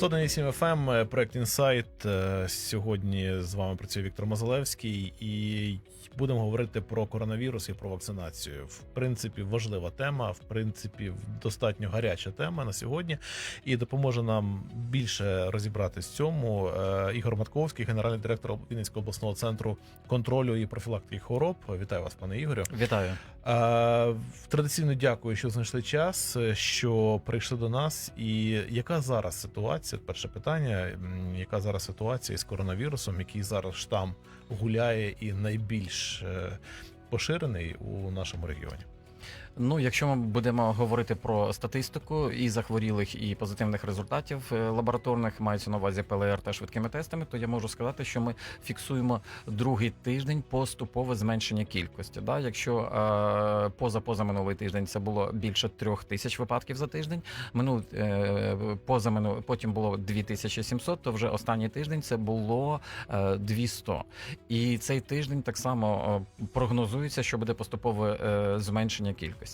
101.8 FM, е, проект Інсайт. Е, Сьогодні з вами працює Віктор Мозалевський, і будемо говорити про коронавірус і про вакцинацію. В принципі, важлива тема, в принципі, достатньо гаряча тема на сьогодні. І допоможе нам більше розібратись в цьому. е, Ігор Матковський, генеральний директор Вінницького обласного центру контролю і профілактики хвороб. Вітаю вас, пане Ігорю. Вітаю. Традиційно дякую, що знайшли час, що прийшли до нас. І яка зараз ситуація? Перше питання: яка зараз ситуація з коронавірусом, який зараз штам гуляє і найбільш е, поширений у нашому регіоні? Ну, якщо ми будемо говорити про статистику і захворілих, і позитивних результатів е, лабораторних, мається на увазі ПЛР та швидкими тестами, то я можу сказати, що ми фіксуємо другий тиждень поступове зменшення кількості. Да? Якщо е, поза поза минулий тиждень це було більше трьох тисяч випадків за тиждень, минул е, поза минул, потім було 2700, то вже останній тиждень це було е, 200. І цей тиждень так само е, прогнозується, що буде поступове е, зменшення кількості.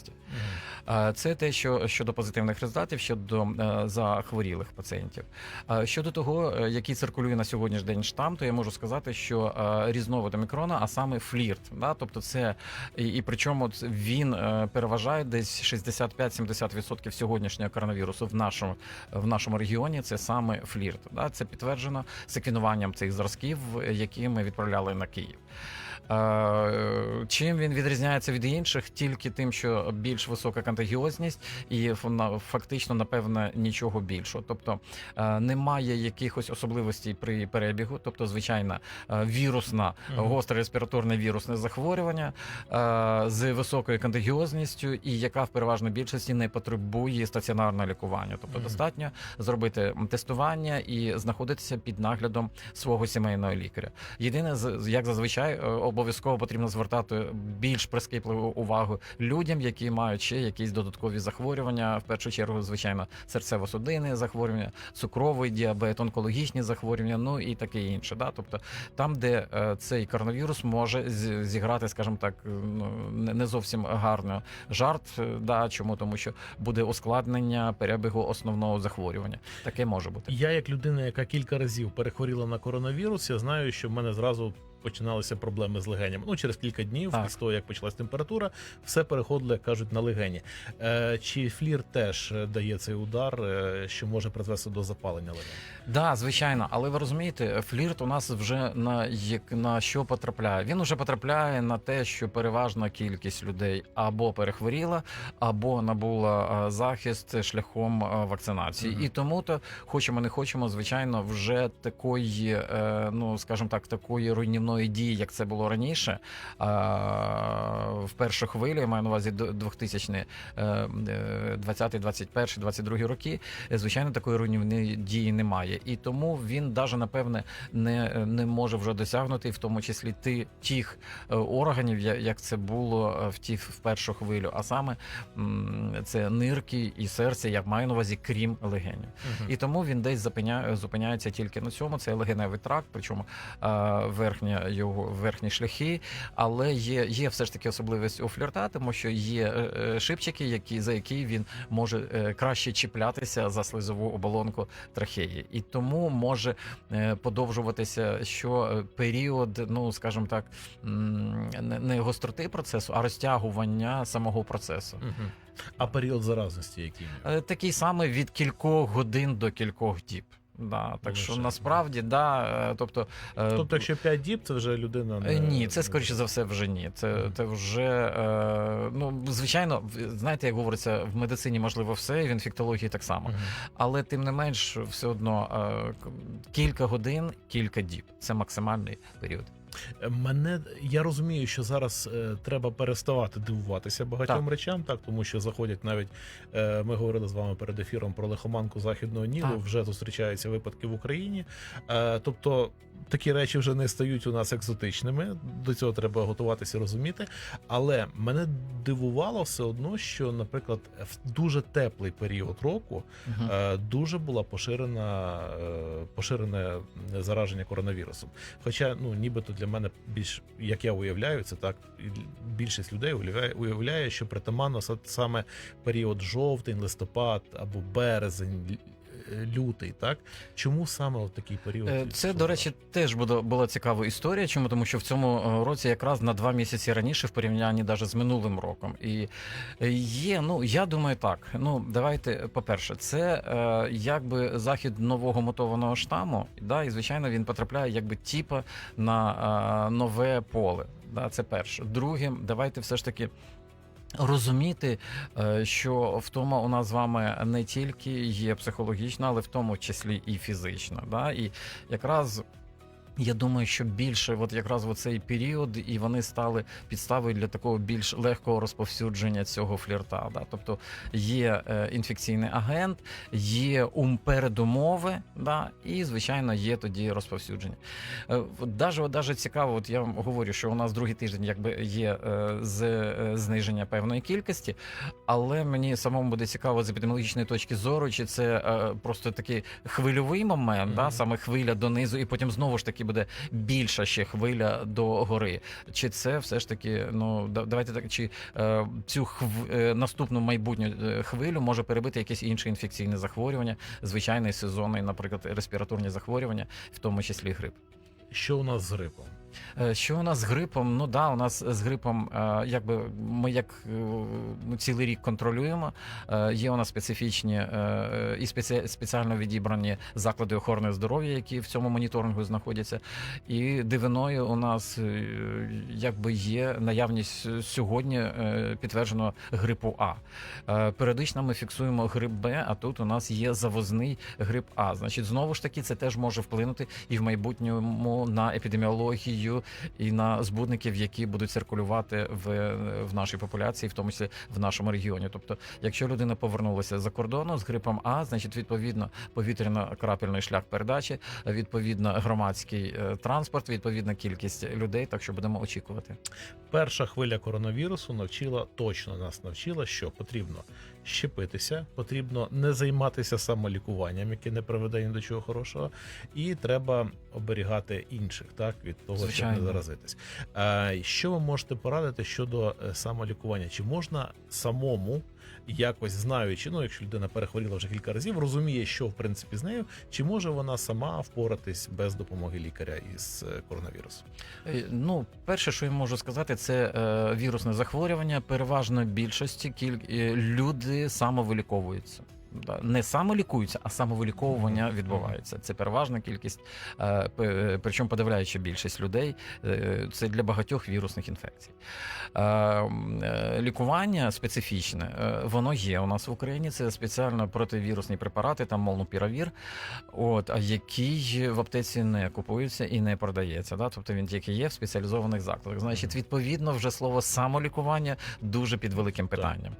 Е, Це те, що щодо позитивних результатів щодо е, захворілих пацієнтів. Щодо того, е, який циркулює на сьогоднішній день штам, то я можу сказати, що е, різновид омікрона, а саме флірт, да, тобто це і, і причому він переважає десь 65-70% сьогоднішнього коронавірусу в нашому в нашому регіоні. Це саме флірт. Да, це підтверджено секвенуванням цих зразків, які ми відправляли на Київ. Чим він відрізняється від інших? Тільки тим, що більш висока контагіозність, і фактично, напевне, нічого більшого. Тобто е, немає якихось особливостей при перебігу, тобто, звичайно, е, вірусна, гостре респіраторне вірусне захворювання е, з високою контагіозністю, і яка в переважній більшості не потребує стаціонарного лікування. Тобто достатньо зробити тестування і знаходитися під наглядом свого сімейного лікаря. Єдине, як зазвичай, обов'язково потрібно звертати більш прискіпливу увагу людям, які мають ще якісь додаткові захворювання. В першу чергу, звичайно, серцево-судинні захворювання, цукровий діабет, онкологічні захворювання, ну і таке інше. Да? Тобто там, де е, цей коронавірус може зіграти, скажімо так, ну, не не зовсім гарно жарт. е, Да, чому тому, що буде ускладнення перебігу основного захворювання. Таке може бути. Я, як людина, яка кілька разів перехворіла на коронавірус, я знаю, що в мене зразу починалися проблеми з легенями. Ну, через кілька днів, Так. після того, як почалась температура, все переходило, як кажуть, на легені. Е, чи флір теж е, дає цей удар, е, що може призвести до запалення легень? Да, звичайно, але ви розумієте, флірт у нас вже на як на що потрапляє. Він уже потрапляє на те, що переважна кількість людей або перехворіла, або набула захист шляхом вакцинації. Мгм. І тому то хочемо не хочемо, звичайно, вже такої, е, ну скажімо так, такої руйнівної дії, як це було раніше. а, В першу хвилю я маю на увазі 2000 20, 21, 22 роки. Е, Звичайно, такої руйнівної дії немає, і тому він даже напевне не, не може вже досягнути, в тому числі ти тих е, органів, як це було е, в ті в першу хвилю. А саме це нирки і серце, я маю на увазі, крім легенів. І тому він десь зупиняє, зупиняється тільки на цьому. Це легеневий тракт, причому е, верхня його верхні шляхи. Але є, є все ж таки особливість у флірта, тому що є е, е, шипчики, які за які він може е, краще чіплятися за слизову оболонку трахеї, і тому може подовжуватися що період, ну скажімо так, не, гостроти процесу, а розтягування самого процесу. А період заразності, який? Такий самий від кількох годин до кількох діб. Да, так що насправді, да, е, тобто, е, Тобто, якщо 5 діб, це вже людина не Е, Ні, це скоріше за все вже ні. Це, це вже ну звичайно, знаєте, як говориться, в медицині можливо все, і в інфектології так само. Але тим не менш, все одно кілька годин, кілька діб. Це максимальний період. Мене я розумію, що зараз е, треба переставати дивуватися багатьом Так. речам, так тому що заходять навіть е, ми говорили з вами перед ефіром про лихоманку західного Нілу. Так. Вже зустрічаються випадки в Україні. Е, тобто такі речі вже не стають у нас екзотичними. До цього треба готуватися, розуміти. Але мене дивувало все одно, що, наприклад, в дуже теплий період року. Е, дуже була поширена е, поширене зараження коронавірусом. Хоча, ну нібито для мене більш як я уявляю, це так більшість людей уявляє, уявляє, що притаманно са- саме період жовтень, листопад або березень. Лю- Лютий, так чому саме от такий період? Е, Це, до речі, теж буде, була цікава історія. Чому? Тому що в цьому е, році якраз на два місяці раніше в порівнянні навіть з минулим роком. І е, є, ну я думаю, так. Ну, давайте, по-перше, це е, якби захід нового мотованого штаму, да, і звичайно він потрапляє якби типа на е, нове поле. Да, це перше. Друге, давайте все ж таки. Розуміти, е, що втома у нас з вами не тільки є психологічна, але в тому числі і фізична. Да? І якраз я думаю, що більше, от якраз в цей період, і вони стали підставою для такого більш легкого розповсюдження цього флірта. Да? Тобто є е, інфекційний агент, є ум передумови, да? і звичайно є тоді розповсюдження. Е, даже, даже цікаво, от я вам говорю, що у нас другий тиждень якби є е, з е, зниження певної кількості, але мені самому буде цікаво з епідеміологічної точки зору, чи це е, просто такий хвильовий момент, да, саме хвиля донизу, і потім знову ж таки буде більша ще хвиля до гори. Чи це все ж таки, ну давайте так, чи е, цю хв... е, наступну майбутню е, хвилю може перебити якесь інше інфекційне захворювання, звичайний сезонний, наприклад, респіраторні захворювання, в тому числі грип. що у нас з грипом? Е, Що у нас з грипом? Ну да, у нас з грипом, е, якби ми як е, ну, цілий рік контролюємо. Є у нас специфічні і спеціально відібрані заклади охорони здоров'я, які в цьому моніторингу знаходяться. І дивиною у нас якби є наявність сьогодні підтвердженого грипу А. Періодично ми фіксуємо грип Б, а тут у нас є завозний грип А. Значить, знову ж таки, це теж може вплинути і в майбутньому на епідеміологію і на збудників, які будуть циркулювати в, в нашій популяції, в тому числі в нашому регіоні. Тобто, якщо людина повернулася за кордону з грипом А, значить відповідно повітряно-крапельний шлях передачі, відповідно громадський е, транспорт, відповідна кількість людей. Так що будемо очікувати. Перша хвиля коронавірусу навчила точно нас навчила, що потрібно щепитися, потрібно не займатися самолікуванням, яке не приведе ні до чого хорошого, і треба оберігати інших, так від того, щоб не заразитись. Що ви можете порадити щодо е, самолікування? Чи можна самому? Якось знаючи, ну якщо людина перехворіла вже кілька разів, розуміє, що в принципі з нею, чи може вона сама впоратись без допомоги лікаря із е, коронавірусом? Е, Ну, перше, що я можу сказати, це е, вірусне захворювання. Переважно більшості кіль... люди самовиліковуються. Да, Не самолікуються, а самовиліковування відбувається. Це переважна кількість, е, е, причому подавляюча більшість людей. е, Це для багатьох вірусних інфекцій. Е, е, Лікування специфічне, е, воно є у нас в Україні. Це спеціально противірусні препарати, там молнупіравір, от, який в аптеці не купується і не продається. Да? Тобто він тільки є в спеціалізованих закладах. Значить, відповідно, вже слово самолікування дуже під великим питанням.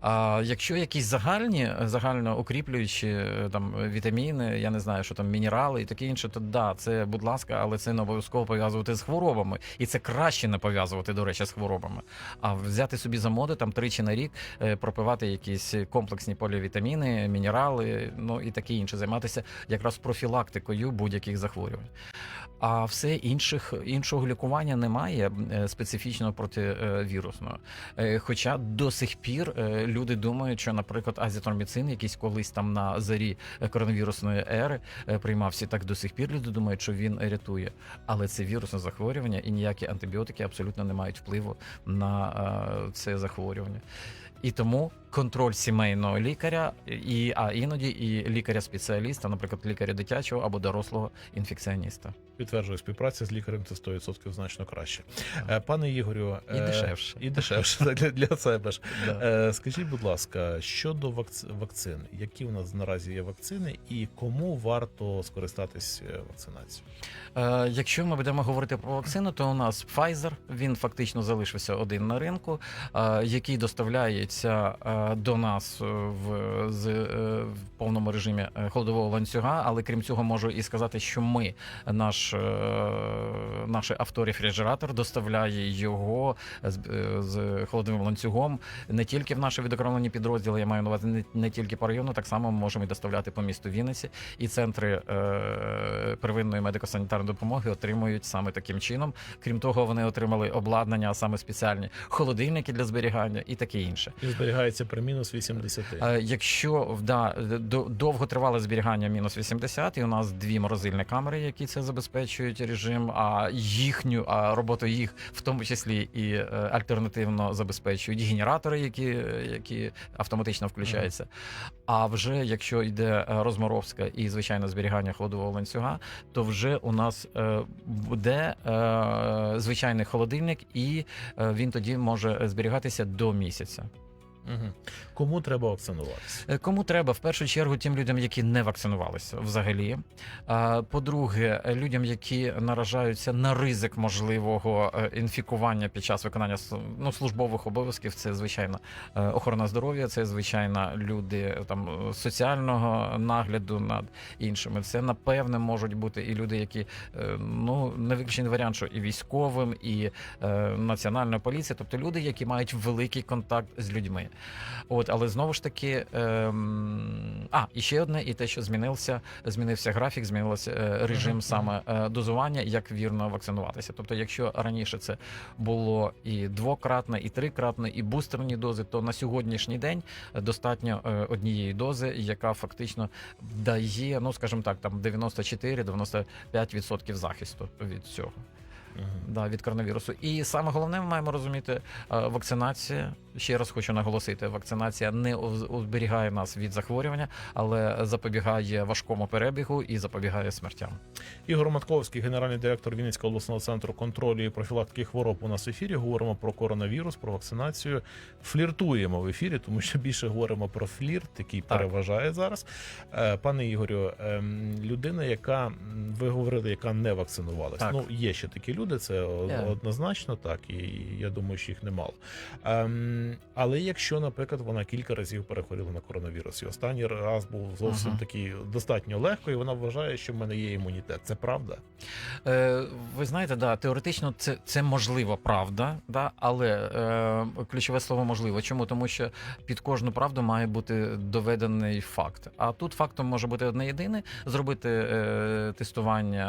А якщо якісь загальні, загально укріплюючі е, там вітаміни, я не знаю, що там мінерали і таке інше, то да, це, будь ласка, але це не обов'язково пов'язувати з хворобами. І це краще не пов'язувати, до речі, з хворобами. А взяти собі за моди там тричі на рік, е, пропивати якісь комплексні полівітаміни, мінерали, ну і таке інше, займатися якраз профілактикою будь-яких захворювань. А все інших іншого лікування немає е, специфічного противірусного. Е, Хоча до сих пір е, люди думають, що, наприклад, азітроміцин, якийсь колись там на зарі е, коронавірусної ери е, приймався, так до сих пір люди думають, що він рятує. Але це вірусне захворювання, і ніякі антибіотики абсолютно не мають впливу на е, це захворювання. І тому контроль сімейного лікаря, і а іноді і лікаря-спеціаліста, наприклад, лікаря дитячого або дорослого інфекціоніста. Підтверджую, співпраця з лікарем це 100% значно краще. Е, Пане Ігорю, І е, дешевше. І дешевше для, для себе ж. Да. Е, Скажіть, будь ласка, щодо вакци- вакцин, які в нас наразі є вакцини, і кому варто скористатись вакцинацією? Якщо ми будемо говорити про вакцину, то у нас Pfizer, він фактично залишився один на ринку, який доставляється до нас в, з, в повному режимі холодового ланцюга. Але крім цього, можу і сказати, що ми, наш, е, наш авторефрижератор доставляє його з, е, з холодовим ланцюгом не тільки в наші відокремлені підрозділи, я маю на увазі не, не тільки по району, так само ми можемо і доставляти по місту Вінниці. І центри е, первинної медико-санітарної допомоги отримують саме таким чином. Крім того, вони отримали обладнання, а саме спеціальні холодильники для зберігання і таке інше. І зберігається при мінус 80. Е, Якщо да, до- довготривале зберігання мінус 80, і у нас дві морозильні камери, які це забезпечують режим, а їхню а роботу їх в тому числі і е, альтернативно забезпечують генератори, які, які автоматично включаються. А вже якщо йде е, розморовська і звичайно зберігання холодового ланцюга, то вже у нас е, буде е, звичайний холодильник, і е, він тоді може зберігатися до місяця. Кому треба вакцинуватися? Е, Кому треба в першу чергу тим людям, які не вакцинувалися взагалі. По-друге, людям, які наражаються на ризик можливого е, інфікування під час виконання ну, службових обов'язків, це звичайно е, охорона здоров'я, це звичайно люди там соціального нагляду над іншими. Це напевне можуть бути і люди, які ну не виключений варіант, що і військовим, і національна поліція, тобто люди, які мають великий контакт з людьми. От, але знову ж таки, ем, а і ще одне, і те, що змінився, змінився графік, змінився е, режим саме е, дозування, як вірно вакцинуватися. Тобто, якщо раніше це було і двократне, і трикратне, і бустерні дози, то на сьогоднішній день достатньо е, однієї дози, яка фактично дає, ну скажімо так, там 94-95% захисту від цього. Да, від коронавірусу. І саме головне, ми маємо розуміти, е, вакцинація. Ще раз хочу наголосити: вакцинація не уберігає нас від захворювання, але запобігає важкому перебігу і запобігає смертям. Ігор Матковський, генеральний директор Вінницького обласного центру контролю і профілактики хвороб. У нас в ефірі говоримо про коронавірус, про вакцинацію. Фліртуємо в ефірі, тому що більше говоримо про флірт, який переважає зараз. Е, Пане Ігорю, ем, людина, яка ви говорили, яка не вакцинувалась. Так. Ну є ще такі люди, це о- Є. однозначно так, і я думаю, що їх немало. Ем, але якщо, наприклад, вона кілька разів перехворіла на коронавірус, і останній раз був зовсім Ага. такий достатньо легко, і вона вважає, що в мене є імунітет. Це правда? Е, ви знаєте, да, теоретично це, це можливо правда, да, але е, ключове слово можливо. Чому? Тому що під кожну правду має бути доведений факт. А тут фактом може бути одне єдине: зробити е, тестування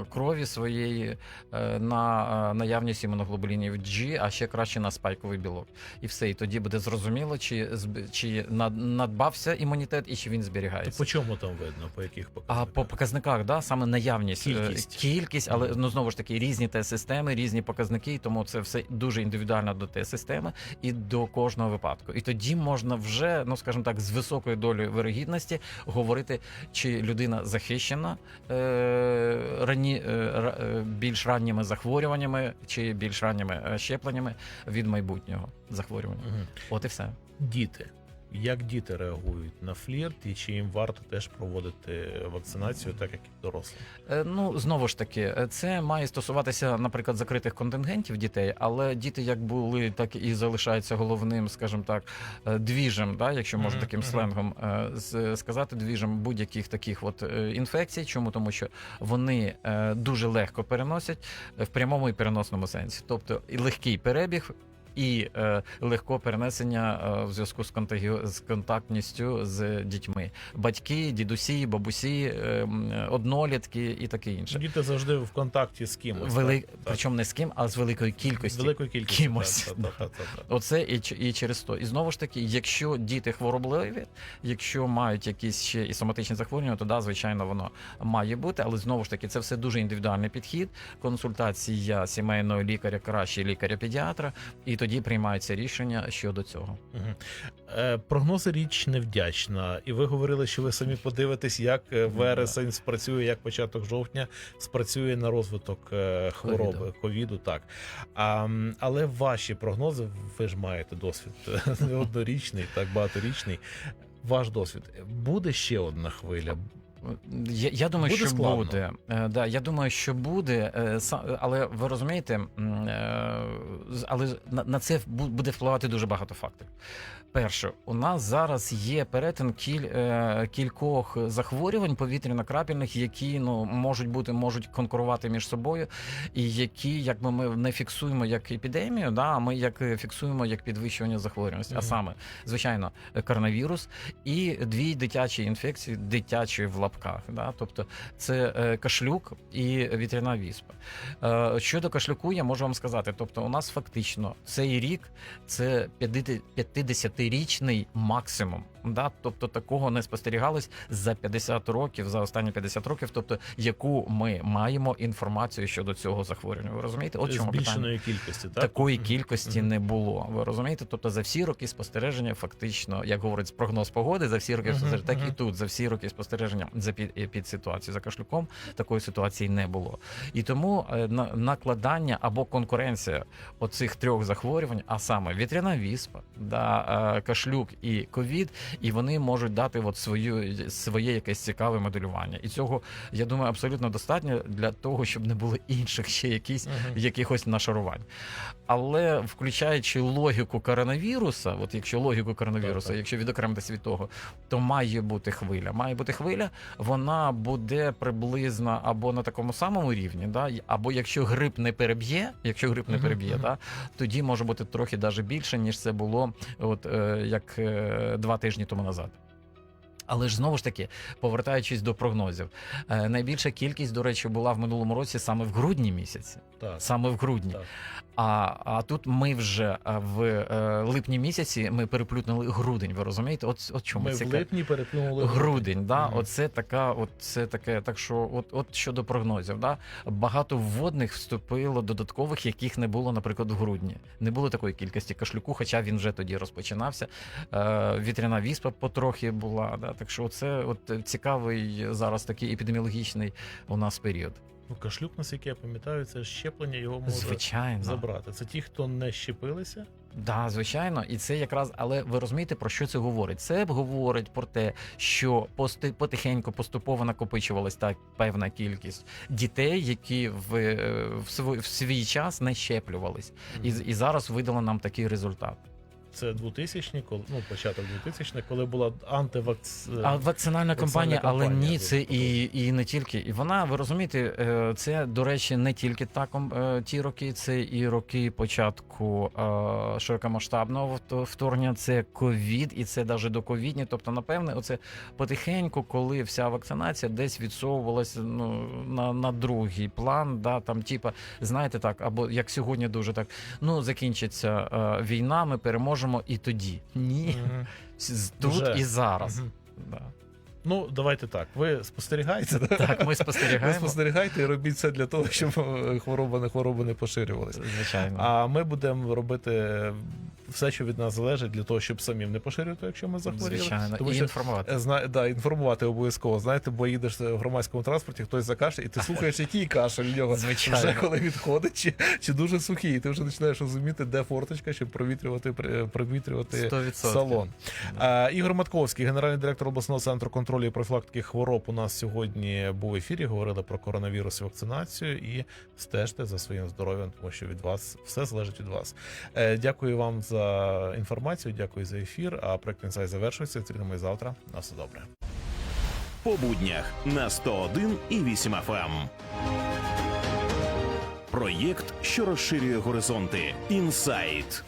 е, крові своєї е, на е, наявність імуноглобулінів G, а ще краще на спайковий білок. І все. І тоді буде зрозуміло, чи, чи надбався імунітет і чи він То зберігається. по чому там видно, по яких А по показниках, да, саме наявність е, Кількість. кількість, але ну знову ж таки різні тест-системи, різні показники, тому це все дуже індивідуально до тест-системи і до кожного випадку. І тоді можна вже, ну скажімо так, з високою долею вирогідності говорити, чи людина захищена е, рані, е, е, більш ранніми захворюваннями, чи більш ранніми е, щепленнями від майбутнього захворювання. Угу. От і все. Діти. Як діти реагують на флірт, і чи їм варто теж проводити вакцинацію, так як і дорослим? Е, Ну знову ж таки, е, це має стосуватися, наприклад, закритих контингентів дітей, але діти як були, так і залишаються головним, скажімо так, е, двіжем, да, якщо можна таким сленгом сказати, двіжем будь-яких таких от інфекцій. Чому тому, що вони дуже легко переносять в прямому і переносному сенсі, тобто і легкий перебіг. І е, легко перенесення е, в зв'язку з контагіо з контактністю з дітьми, батьки, дідусі, бабусі, е, однолітки і таке інше. Діти завжди в контакті з кимось. Вели... так? Причому не з ким, а з великою кількістю. великою кількістю. кимось, Так, так, так, так, так. Оце і, і через то. І знову ж таки, якщо діти хворобливі, якщо мають якісь ще і соматичні захворювання, то да, звичайно, воно має бути. Але знову ж таки, це все дуже індивідуальний підхід. Консультація сімейного лікаря, краще лікаря-педіатра, і тоді приймаються рішення щодо цього. Мгм. Е, Прогнози річ невдячна, і ви говорили, що ви самі подивитесь, як е, вересень спрацює, як початок жовтня спрацює на розвиток е, хвороби Ковіду. Так а, але ваші прогнози, ви ж маєте досвід не однорічний, так багаторічний. Ваш досвід буде ще одна хвиля. Я, я думаю, Буде що складно? буде. Е, да, я думаю, що буде. Е, са- але ви розумієте, е, але на, на це буде впливати дуже багато факторів. Перше, у нас зараз є перетин кіль, е, кількох захворювань повітряно-крапельних, які ну можуть бути, можуть конкурувати між собою, і які, якби ми не фіксуємо як епідемію, да, а ми як фіксуємо як підвищування захворюваності. А саме, звичайно, коронавірус і дві дитячі інфекції, дитячі в лапках. Да? Тобто це е, кашлюк і вітряна віспа. Е, Щодо кашлюку, я можу вам сказати, тобто, у нас фактично цей рік це 50 50-річний максимум. Да? Тобто такого не спостерігалось за 50 років, за останні 50 років, тобто яку ми маємо інформацію щодо цього захворювання. Ви розумієте? От чому питання. збільшеної кількості, так? Такої кількості Мгм. не було. Ви розумієте? Тобто за всі роки спостереження, фактично, як говорить прогноз погоди, за всі роки Мгм, спостереження, так і тут за всі роки спостереження за під, під ситуацією за кашлюком такої ситуації не було. І тому е, на- накладання або конкуренція оцих трьох захворювань, а саме вітряна віспа, да, е, кашлюк і ковід, і вони можуть дати от свою своє якесь цікаве моделювання. І цього я думаю абсолютно достатньо для того, щоб не було інших ще якісь Мгм. якихось нашарувань. Але включаючи логіку коронавіруса, от якщо логіку коронавіруса, Так, так. якщо відокремитися від того, то має бути хвиля. Має бути хвиля, вона буде приблизно або на такому самому рівні, да, або якщо грип не переб'є, якщо грип не Мгм, переб'є, да, тоді може бути трохи даже більше, ніж це було от, е, як е, два тижні тому назад. Але ж знову ж таки, повертаючись до прогнозів, е, найбільша кількість, до речі, була в минулому році саме в грудні місяці. Так. Саме в грудні. Так. А, а тут ми вже е, в е, липні місяці ми переплютнули грудень. Ви розумієте? От, от чому Ми це в липні переплюнули грудень. Да? Мгм. Оце така, от це таке. Так що, от, от щодо прогнозів, да? багато вводних вступило додаткових, яких не було, наприклад, в грудні. Не було такої кількості кашлюку, хоча він вже тоді розпочинався. Е, вітряна віспа потрохи була. Да? Так що це от цікавий зараз такий епідеміологічний у нас період. Ну, кашлюк, наскільки я пам'ятаю, це щеплення його може Звичайно. забрати. Це ті, хто не щепилися. Да, звичайно, і це якраз, але ви розумієте, про що це говорить? Це говорить про те, що пости потихеньку поступово накопичувалась так певна кількість дітей, які в, е, в, свій, в свій час не щеплювались, і, і зараз видало нам такий результат. Це 2000 коли ну початок 2000 коли була антивакц... А вакцинальна кампанія, але ні, це і, і не тільки. І вона, ви розумієте, е, це, до речі, не тільки таком е, ті роки, це і роки початку е, широкомасштабного вт- вторгнення, це ковід, і це навіть доковідні. Тобто, напевне, оце потихеньку, коли вся вакцинація десь відсовувалася ну, на, на другий план, да, там, типа, знаєте так, або як сьогодні дуже так, ну закінчиться е, війна, ми переможемо і тоді. Ні, Мгм. тут Вже. і зараз. Мгм. Да. Ну, давайте так. Ви спостерігаєте, да? Так, ми Ви спостерігаємо. спостерігайте і робіть все для того, щоб е, хвороба не хвороби не поширювалися. Звичайно. А ми будемо робити все, що від нас залежить, для того, щоб самим не поширювати, якщо ми захворіли. Звичайно, Тому і що інформувати. Е, Зна, да, інформувати обов'язково. Знаєте, бо їдеш в громадському транспорті, хтось закашляє, і ти слухаєш, який кашель в нього. Звичайно. Вже коли відходить, чи, чи дуже сухий, і ти вже починаєш розуміти, де форточка, щоб провітрювати, при- провітрювати 100%. салон. А, Ігор Матковський, генеральний директор обласного центру контролю і профілактики хвороб, у нас сьогодні був в ефірі. Говорили про коронавірус і вакцинацію. І стежте за своїм здоров'ям, тому що від вас все залежить від вас. Е, Дякую вам за інформацію. Дякую за ефір. А проект «Інсайт» завершується. Зустрінемось завтра. На все добре. По буднях на 101 і 8 FM. Проєкт, що розширює горизонти. Інсайт.